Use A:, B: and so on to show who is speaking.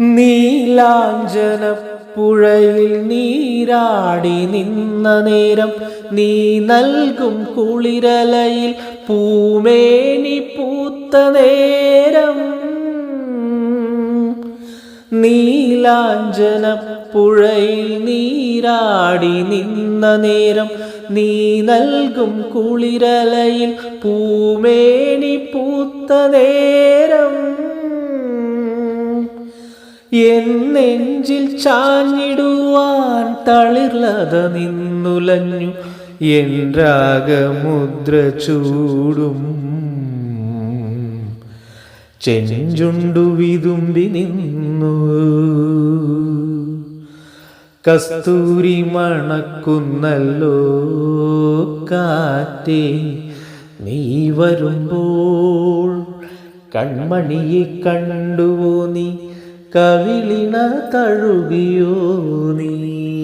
A: നീലാഞ്ജനപ്പുഴയിൽ നീരാടി നിന്ന നേരം നീ നൽകും കുളിരലയിൽ പൂമേനി പൂത്ത നേരം. നീലാഞ്ജനപ്പുഴയിൽ നീരാടി നിന്ന നേരം നീ നൽകും കുളിരലയിൽ പൂമേനി പൂത്ത നേരം. എൻ നെഞ്ചിൽ ചാഞ്ഞിടുവാൻ തളിർലത നിന്നുലഞ്ഞു. എൻ രാഗമുദ്ര ചൂടും ചെഞ്ചുണ്ടു വിതുമ്പി നിന്നു. കസ്തൂരി മണക്കുന്നല്ലോ കാറ്റേ നീ വരുമ്പോൾ കൺമണിയെ കണ്ടുവോ നീ? കവിളിണ തഴുകിയോ നീ?